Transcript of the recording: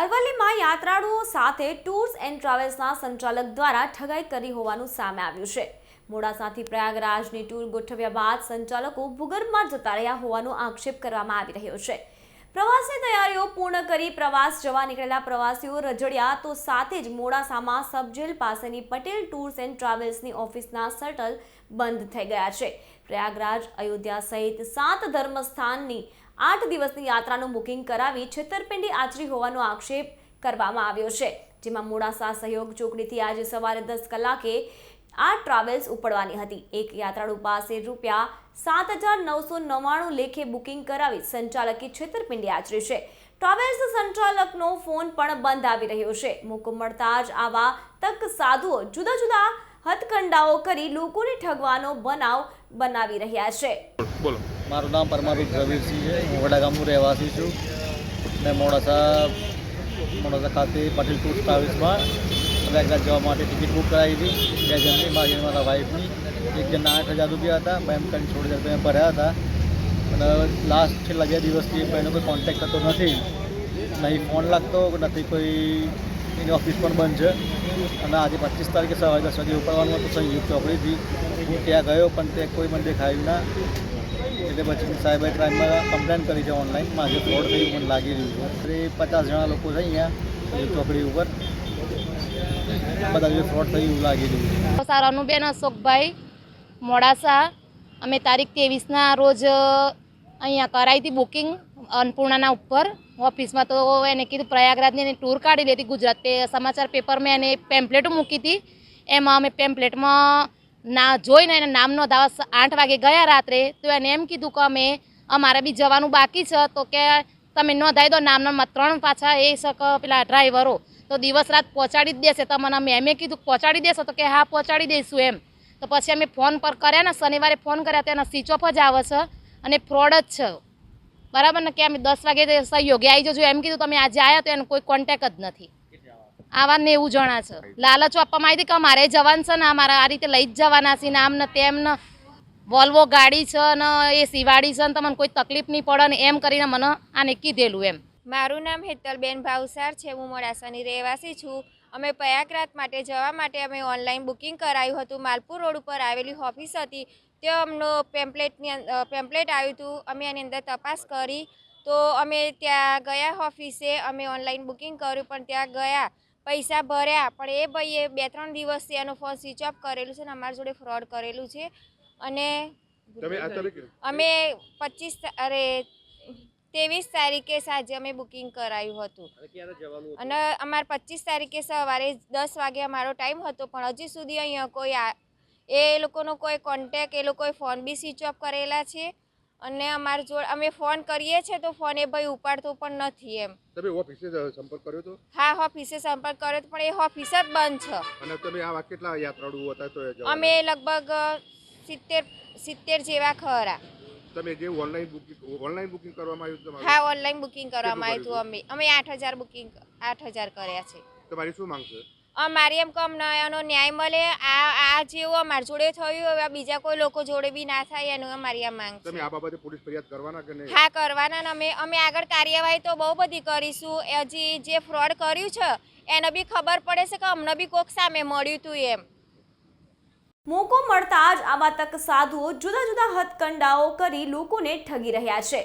અરવલ્લીમાં યાત્રાળુઓ સાથે tours and ટ્રાવેલ્સના સંચાલક દ્વારા ઠગાઈ કરી હોવાનું સામે આવ્યું છે. મોડાસાથી પ્રયાગરાજની ટૂર ગોઠવ્યા બાદ સંચાલકો ભૂગર્ભમાં જતા રહ્યા હોવાનો આક્ષેપ કરવામાં આવી રહ્યો છે. પ્રવાસની તૈયારીઓ પૂર્ણ કરી પ્રવાસ જવા નીકળેલા પ્રવાસીઓ રજડ્યા તો સાથે જ મોડાસામાં સબજેલ પાસેની પટેલ ટૂર્સ એન્ડ ટ્રાવેલ્સની ઓફિસના શટલ બંધ થઈ ગયા છે. પ્રયાગરાજ, અયોધ્યા સહિત સાત ધર્મસ્થાનની આઠ દિવસની યાત્રાનું બુકિંગ કરાવી છેતરપિંડી આચરી હોવાનો આક્ષેપ કરવામાં આવ્યો છે, જેમાં મોડાસા સહયોગ ચોકડીથી આજે સવારે દસ કલાકે આ ટ્રાવેલ્સ ઉપડવાની હતી. એક યાત્રાળુ પાસે રૂપિયા સાત હજાર નવસો નવ્વાણું લેખે બુકિંગ કરાવી સંચાલકે છેતરપિંડી આચરી છે. ટ્રાવેલ્સ સંચાલકનો ફોન પણ બંધ આવી રહ્યો છે. મોકો મળતા જ આવા તક સાધુઓ જુદા જુદા હથકંડાઓ કરી લોકોને ઠગવાનો બનાવ બનાવી રહ્યા છે. બોલો. મારું નામ પરમારૂપ રવીરસિંહ છે. હું વડા ગામનું રહેવાસી છું. મેં મોડાસા મોડાસા ખાતે પટેલ ટૂર ટ્રાવેલ્સમાં પ્રયાગરાજ જવા માટે ટિકિટ બુક કરાવી હતી. બે જણની, મારી અને મારા વાઈફની. એક જણના આઠ હજાર રૂપિયા હતા. એમ કરીને સોળ હજાર રૂપિયા ભર્યા હતા. અને લાસ્ટ છેલ્લા બે દિવસથી એનો કોઈ કોન્ટેક્ટ થતો નથી. નહીં ફોન લાગતો કે નથી કોઈ એની ઓફિસ પણ બંધ છે. અને આજે પચીસ તારીખે સવારે દસ વાગે ઉપડવાનું હતું, સંયુક્ત ચોકડીથી હું ત્યાં ગયો, પણ તે કોઈ મને દેખાયું ના. એટલે પછી સાયબર ક્રાઇમમાં કમ્પ્લેન કરી છે ઓનલાઈન મારે ફ્રોડ થયું મને લાગી રહ્યું છે. પચાસ જણા લોકો છે અહીંયા ચોકડી ઉપર. બધા ફ્રોડ થયું એવું લાગી રહ્યું છે. સાર અનુબેન અશોકભાઈ મોડાસા. અમે તારીખ ત્રેવીસના રોજ અહીંયા કરાવી હતી બુકિંગ અન્નપૂર્ણાના ઉપર. ઓફિસમાં તો એને કીધું, પ્રયાગરાજની એને ટૂર કાઢી લેતી ગુજરાત સમાચાર પેપરમાં એને પેમ્પલેટો મૂકી હતી. એમાં અમે પેમ્પલેટમાં ના જોઈને એને નામનો દાવા આઠ વાગે ગયા રાત્રે, તો એને એમ કીધું કે અમે અમારે બી જવાનું બાકી છે, તો કે તમે નોંધાવી દો નામના ત્રણ પાછા એ શક પેલા ડ્રાઈવરો. તો દિવસ રાત પહોંચાડી જ દેશે. તમને અમે એમ કીધું પહોંચાડી દેશો. તો કે હા, પહોંચાડી દઈશું એમ. તો પછી અમે ફોન પર કર્યા ને, શનિવારે ફોન કર્યા તો એના સ્વિચ ઓફ જ આવે છે અને ફ્રોડ જ છે. બરાબર ને? કે અમે દસ વાગે સહયોગી આવી જજો. એમ કીધું, તમે આજે આવ્યા તો એનો કોઈ કોન્ટેક જ નથી. આવા ને એવું જણા છે. લાલચો આપવામાં આવી હતી કે અમારે જવાનું છે ને અમારે આ રીતે લઈ જ જવાના છે ને આમ ને તેમ ને વોલ્વો ગાડી છે ને એ સિવાડી છે ને તમને કોઈ તકલીફ નહીં પડે ને એમ કરીને મને આને કીધેલું એમ. મારું નામ હેતલબેન ભાવસાર છે હું મોડાસાની રહેવાસી છું. અમે પ્રયાગરાજ માટે જવા માટે અમે ઓનલાઈન બુકિંગ કરાયું હતું. માલપુર રોડ ઉપર આવેલી ઓફિસ હતી. તે અમનો પેમ્પલેટની પેમ્પલેટ આવ્યું હતું. અમે એની અંદર તપાસ કરી. તો અમે ત્યાં ગયા ઓફિસે અમે ઓનલાઈન બુકિંગ કર્યું પણ ત્યાં ગયા પૈસા ભર્યા પણ એ ભાઈએ બે ત્રણ દિવસથી એનો ફોન સ્વિચ ઓફ કરેલું છે ને અમારી જોડે ફ્રોડ કરેલું છે. અને અમે પચીસ અરે ત્રેવીસ તારીખે સાંજે અમે બુકિંગ કરાયું હતું. અને અમારે પચીસ તારીખે સવારે દસ વાગે અમારો ટાઈમ હતો પણ હજી સુધી અહીંયા કોઈ એ લોકોનો કોઈ કોન્ટેક એ લોકોએ ફોન બી સ્વિચ ઓફ કરેલા છે. અને અમારે જોડે અમે ફોન કરીએ છીએ તો ફોન એ ભાઈ ઉપાડતો પણ નથી એમ. તમે ઓફિસે સંપર્ક કર્યો તો? હા ઓફિસે સંપર્ક કર્યો પણ એ ઓફિસ જ બંધ છે. અને તમે આવા કેટલા યાત્રાળુ હતા તો અમે લગભગ સિત્તેર સિત્તેર જેવા ખરા. તમે જે ઓનલાઈન બુકિંગ ઓનલાઈન બુકિંગ કરવામાં આવ્યું તમારું? હા ઓનલાઈન બુકિંગ કરવામાં આવ્યું અમે. અમે આઠ હજાર બુકિંગ આઠ હજાર કર્યા છે. તમારી શું માંગ છે? અમારી એમ કમ એનો ન્યાય મળે. આ આ જેવું અમારા જોડે થયું હવે બીજા કોઈ લોકો જોડે બી ના થાય એનું અમારી આ માંગ તમે આ બાબતે પોલીસ ફરિયાદ કરવાના કે નહીં? હા કરવાના ને અમે અમે આગળ કાર્યવાહી તો બહુ બધી કરીશું. હજી જે ફ્રોડ કર્યું છે એને બી ખબર પડે છે કે અમને બી કોક સામે મળ્યું હતું એમ. મોકો મળતા જ આવા તક સાધુઓ જુદા જુદા હથકંડાઓ કરી લોકોને ઠગી રહ્યા છે.